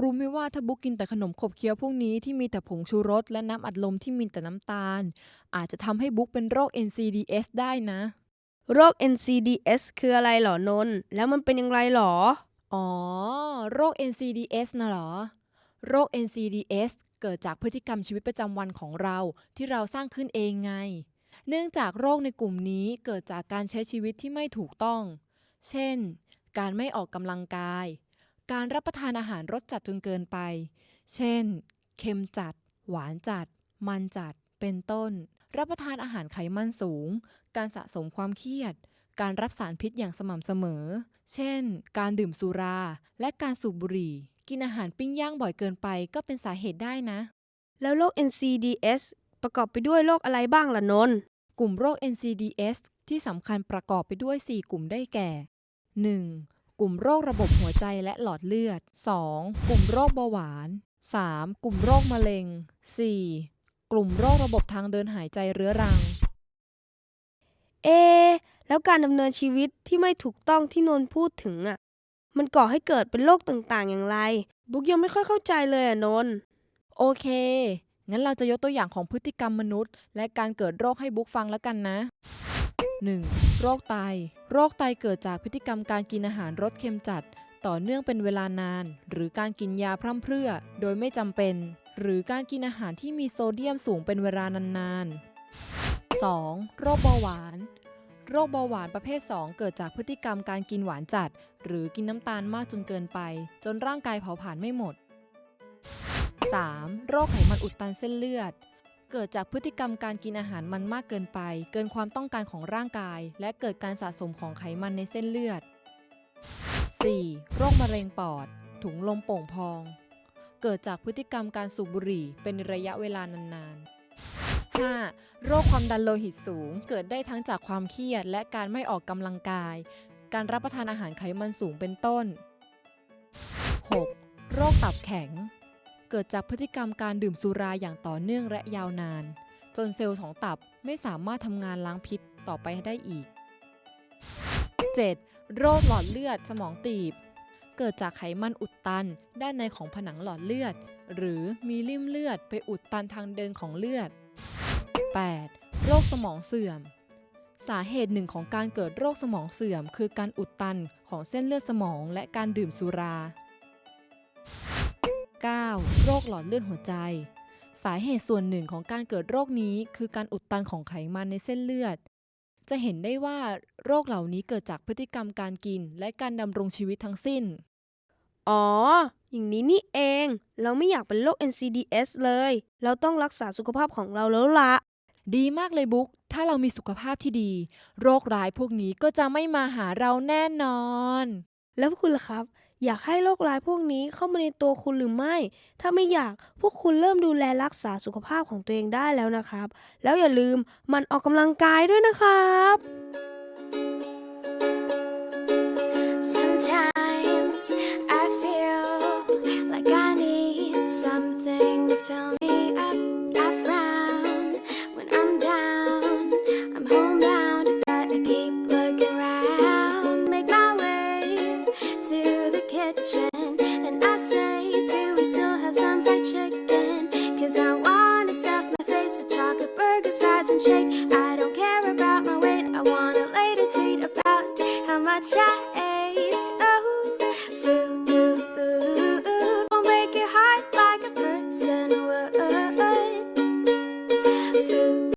รู้ไหมว่าถ้าบุ๊กกินแต่ขนมขบเคี้ยวพวกนี้ที่มีแต่ผงชูรสและน้ำอัดลมที่มีแต่น้ำตาล อาจจะทำให้บุ๊กเป็นโรค NCDS ได้นะ โรค NCDS คืออะไรเหรอนนท์แล้วมันเป็นอย่างไรหรอ อ๋อ โรค NCDS นะเหรอ โรค NCDS เกิดจากพฤติกรรมชีวิตประจำวันของเราที่เราสร้างขึ้นเองไง เนื่องจากโรคในกลุ่มนี้เกิดจากการใช้ชีวิตที่ไม่ถูกต้อง เช่น การไม่ออกกำลังกาย การรับประทานอาหารรสจัดจนเกินไป เช่น เค็มจัด หวานจัด มันจัด เป็นต้น รับประทานอาหารไขมันสูง การสะสมความเครียด การรับสารพิษอย่างสม่ำเสมอ เช่น การดื่มสุรา และการสูบบุหรี่ กินอาหารปิ้งย่างบ่อยเกินไปก็เป็นสาเหตุได้นะ แล้วโรค NCDS ประกอบไปด้วยโรคอะไรบ้างล่ะนนท์กลุ่มโรค NCDS ที่สำคัญประกอบไปด้วย 4 กลุ่มได้แก่ 1. กลุ่มโรคระบบหัวใจและหลอดเลือด 2. กลุ่มโรคเบาหวาน 3. กลุ่มโรคมะเร็ง 4. กลุ่มโรคระบบทางเดินหายใจเรื้อรัง เอะแล้วการดำเนินชีวิตที่ไม่ถูกต้องที่นนท์พูดถึงอะ มันก่อให้เกิดเป็นโรคต่างๆ อย่างไร บุ๊กยังไม่ค่อยเข้าใจเลยอะนนท์โอเค งั้นเราจะยกตัวอย่างของพฤติกรรมมนุษย์ และการเกิดโรคให้บุ๊กฟังแล้วกันนะ 1. โรคไต โรคไตเกิดจากพฤติกรรมการกินอาหารรสเค็มจัด ต่อเนื่องเป็นเวลานาน หรือการกินยาพร่ำเพรื่อ โดยไม่จำเป็น หรือการกินอาหารที่มีโซเดียมสูงเป็นเวลานานๆ 2. โรคเบาหวาน โรคเบาหวานประเภท 2 เกิดจากพฤติกรรมการกินหวานจัด หรือกินน้ำตาลมากจนเกินไป จนร่างกายเผาผลาญไม่หมด 3. โรคไขมันอุดตันเส้นเลือด เกิดจากพฤติกรรมการกินอาหารมันมากเกินไป เกินความต้องการของร่างกาย และเกิดการสะสมของไขมันในเส้นเลือด 4. โรคมะเร็งปอด ถุงลมโป่งพอง เกิดจากพฤติกรรมการสูบบุหรี่เป็นระยะเวลานานๆ 5. โรคความดันโลหิตสูง เกิดได้ทั้งจากความเครียด และการไม่ออกกำลังกาย การรับประทานอาหารไขมันสูงเป็นต้น 6. โรคตับแข็ง เกิดจากพฤติกรรมการดื่มสุราอย่างต่อเนื่องและยาวนาน จนเซลล์ของตับไม่สามารถทำงานล้างพิษต่อไปได้อีก 7. โรคหลอดเลือดสมองตีบ เกิดจากไขมันอุดตันด้านในของผนังหลอดเลือด หรือมีริ่มเลือดไปอุดตันทางเดินของเลือด 8. โรคสมองเสื่อม สาเหตุหนึ่งของการเกิดโรคสมองเสื่อม คือการอุดตันของเส้นเลือดสมองและการดื่มสุรา 9. โรคหลอดเลือดหัวใจ สาเหตุส่วนหนึ่งของการเกิดโรคนี้ คือการอุดตันของไขมันในเส้นเลือด จะเห็นได้ว่าโรคเหล่านี้เกิดจากพฤติกรรมการกิน และการดำรงชีวิตทั้งสิ้น อ๋อ อย่างนี้นี่เอง เราไม่อยากเป็นโรค NCDS เลย เราต้องรักษาสุขภาพของเราแล้วละดีมากเลยบุ๊ก ถ้าเรามีสุขภาพที่ดี โรคร้ายพวกนี้ก็จะไม่มาหาเราแน่นอน แล้วคุณล่ะครับ อยากให้โรคร้ายพวกนี้เข้ามาในตัวคุณหรือไม่ ถ้าไม่อยากพวกคุณเริ่มดูแลรักษาสุขภาพของตัวเองได้แล้วนะครับ แล้วอย่าลืมมันออกกำลังกายด้วยนะครับ shake. I don't care about my weight. I wanna later tweet about how much I ate. Oh, food, food, food won't break your heart like a person would. Food.